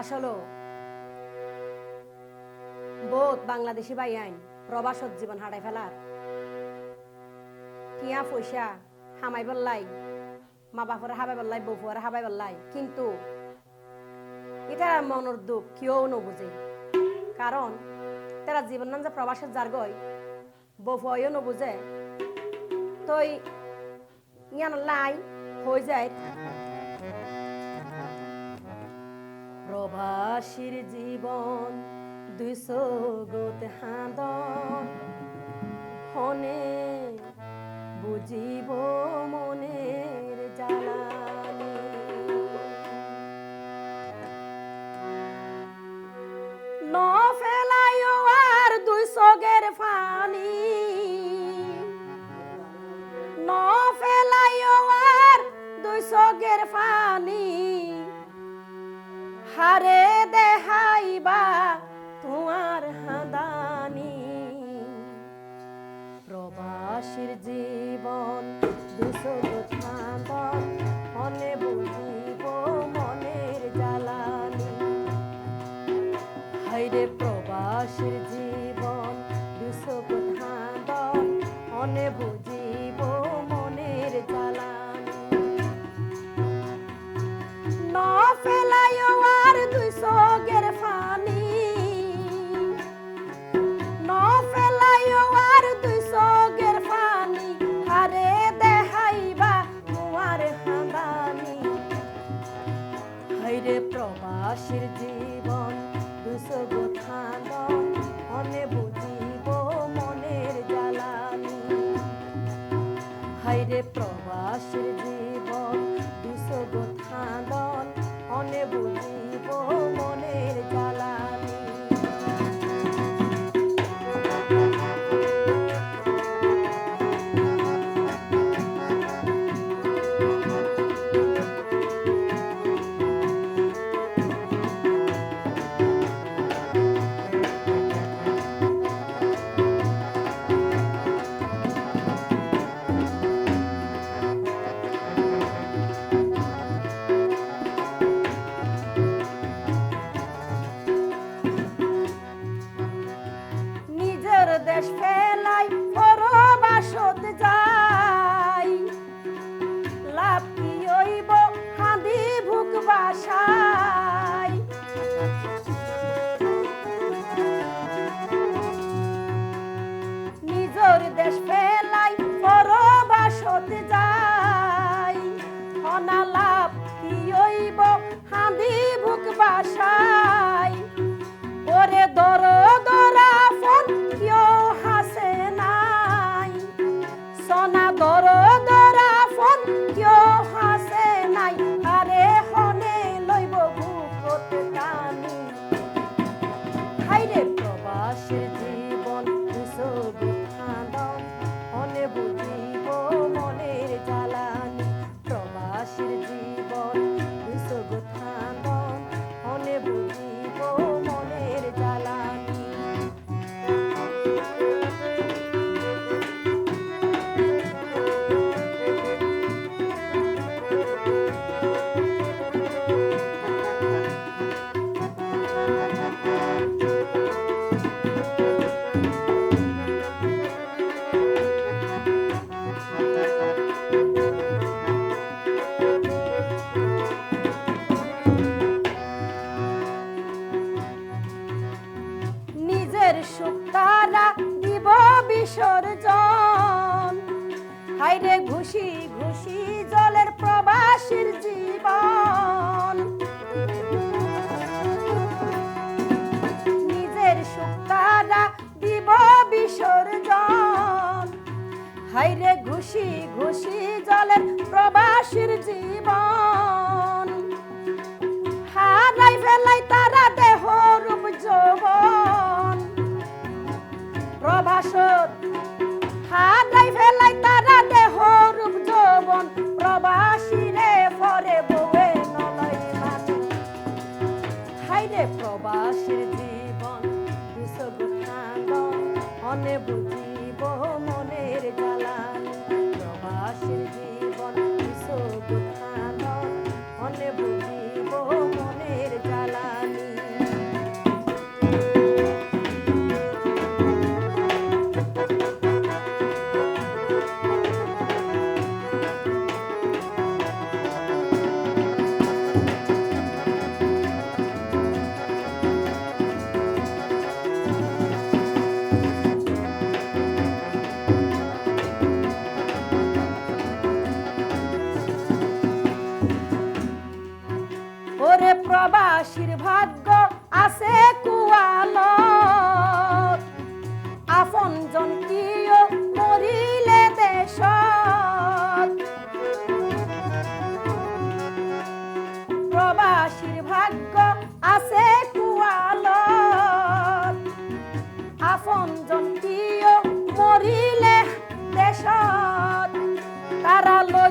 আসলে। বহুত বাংলাদেশি ভাই আইন, প্রবাসত জীবন হারাই ফেলার। টিয়া পয়সা হামাই বললাই, মা বাপরে হাবাই বললাই বউ ফুয়ারে হাবাই বললাই। কিন্তু এটা মনের দুঃখ কেউ নবুঝে। কারণ তারা জীবন নাম যে প্রবাসের যার গই বউ ফুয়াইও নবুঝে। তই ইয়ান লাই হয়ে যায়। প্রবাসীর জীবন দুইশো গোত হাঁদন। হনে বুঝিব মনের জ্বালানি। ন ফেলাইও আর দুই সগের ফানি। ন ফেলাইও আর দুই সগের ফানি। হারে দেহাইবা তোমার হাদানি। প্রবাসীর জীবন দুশো ছান্দন মনে বুঝিব মনের জ্বালানি। হাইরে প্রবাসীর জীবন দুশো ছান্দন মনে বুঝিব হাইরে প্রবাসীর জীবন দুশো গোথান মনে ভুক ঘুষি ঘুষি জলের প্রবাসীর জীবন। নিজের সুখ তারা দিব বিসর্জন। হাইরে ঘুষি ঘুষি জলের প্রবাসীর জীবন। হারাই ফেলাই তারা দেহ রূপ যৌবন। প্রভাসত হারাই ফেলাই প্রবাসী পরে বউয়ে নলয় মানে হাইরে প্রবাসীর জীবন দুশো গোঠাঙ্গন অনে বুঝিব মনের প্রবাসীর ভাগ্য আছে কুয়ালো আপন জন মরিলে দেশত। প্রবাসীর ভাগ্য আছে কুয়ালো আপন জন মরিলে দেশত। তারা লৈ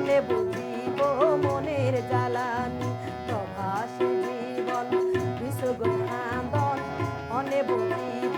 জীবনে বুঝিব মনের জ্বালানি। প্রভাসী জীবন বিশ্বগ আন্দন অনে বুঝিব